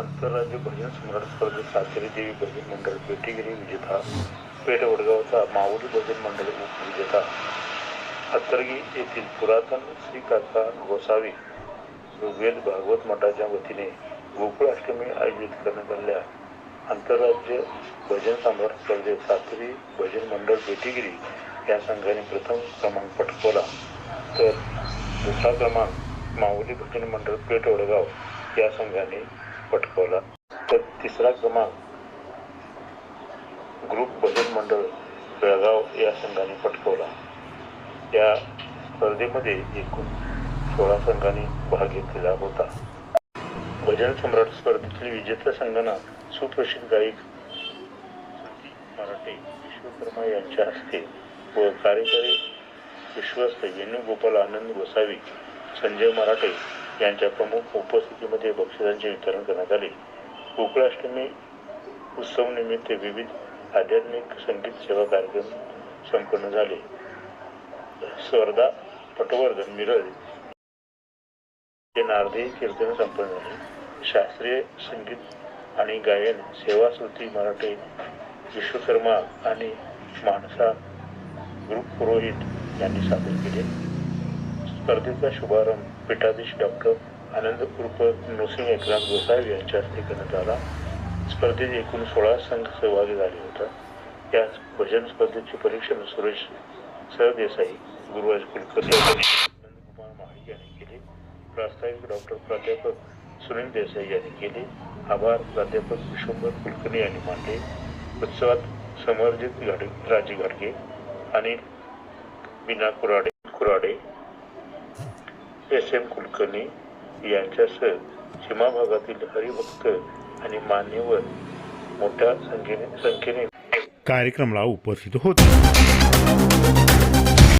आंतरराज्य भजन सम्राट स्पर्धेत सातेरी देवी भजन मंडळ पेटीगिरी विजेता पेठ वडगावचा माऊली भजन मंडळ उपविजेता अत्तरगी येथील पुरातन श्री काका गोसावी ऋग्वेद भागवत मठाच्या वतीने गोकुळाष्टमी आयोजित करण्यात आलेल्या आंतरराज्य भजन सम्राट स्पर्धेत सातेरी भजन मंडळ बेटीगिरी या संघाने प्रथम क्रमांक पटकवला. तर दुसरा क्रमांक माऊली भजन मंडळ पेठ वडगाव या संघाने पटकवला. तर तिसरा क्रमांक ग्रुप भजन मंडळ बेळगाव या संघाने पटकवला. या स्पर्धेमध्ये एकूण सोळा संघांनी भाग घेतलेला होता. भजन सम्राट स्पर्धेतील विजेत्या संघांना सुप्रसिद्ध गायक मराठे विश्वकर्मा यांच्या हस्ते व कार्यकारी विश्वस्त वेणुगोपाल आनंद गोसावी संजय मराठे यांच्या प्रमुख उपस्थितीमध्ये बक्षिसांचे वितरण करण्यात आले. गोकुळाष्टमी उत्सव निमित्त विविध आध्यात्मिक संगीत सेवा कार्यक्रम संपन्न झाले. स्वर्धा पटवर्धन मिरज हे नारदी कीर्तन संपन्न झाले. शास्त्रीय संगीत आणि गायन सेवा श्रुती मराठे विश्वकर्मा आणि मानसा ग्रुप पुरोहित यांनी सादर केले. स्पर्धेचा शुभारंभ पीठाधीश डॉक्टर आनंद उर्फ नृसिंह एकनाथ गोसावी यांच्या हस्ते करण्यात आला. स्पर्धेत एकूण सोळा संघ सहभागी झाले होता. या भजन स्पर्धेचे परीक्षण सुरेश सरदेसाई गुरुराज कुलकर्णी नंदकुमार महाडिक यांनी केले. प्रास्ताविक डॉक्टर प्राध्यापक सुनील देसाई यांनी केले. आभार प्राध्यापक विश्वंभर कुलकर्णी यांनी मांडले उत्सवात समर्जित गाडे राजे गाडगे आणि बिना कुराडे कुराडे एस एम कुलकर्णी यांच्यासह सीमा भागातील हरिभक्त आणि मान्यवर मोठ्या संख्येने संख्येने कार्यक्रमाला उपस्थित होते.